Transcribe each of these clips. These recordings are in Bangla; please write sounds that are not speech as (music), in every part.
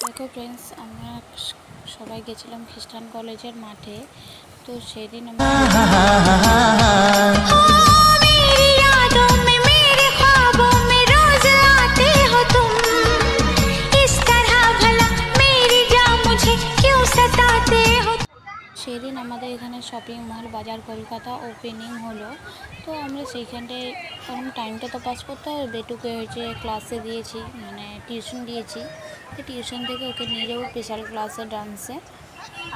দেখো ফ্রেন্ডস আমরা সবাই গেছিলাম খ্রিস্টান কলেজের মাঠে। তো সেদিন আমরা (laughs) সেদিন আমাদের এখানে শপিং মল বাজার কলকাতা ওপেনিং হলো। তো আমরা সেইখানটায় কারণ টাইমটা তো পাস করতে হবে বেটুকে হয়েছে ক্লাসে দিয়েছি মানে টিউশন দিয়েছি। তো টিউশন থেকে ওকে নিয়ে যাব স্পেশাল ক্লাসে ডান্সে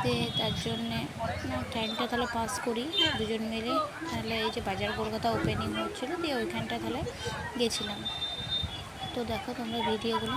তো তার জন্যে টাইমটা তাহলে পাস করি দুজন মিলে। তাহলে এই যে বাজার কলকাতা ওপেনিং হচ্ছিল দিয়ে ওইখানটা তাহলে গেছিলাম। তো দেখো তোমরা ভিডিওগুলো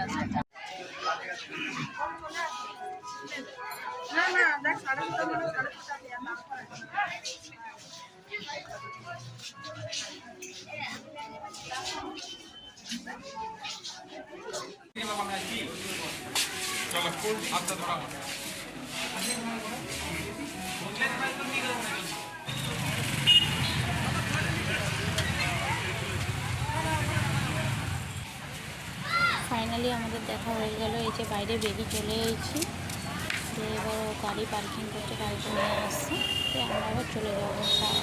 ফাইনালি আমাদের দেখা হয়ে গেল এই যে বাইরে বেরিয়ে চলে এসেছি। তো এবার ও গাড়ি পার্কিং করতে গাড়িটা নিয়ে আসছে। তো আমরা আবার চলে যাব।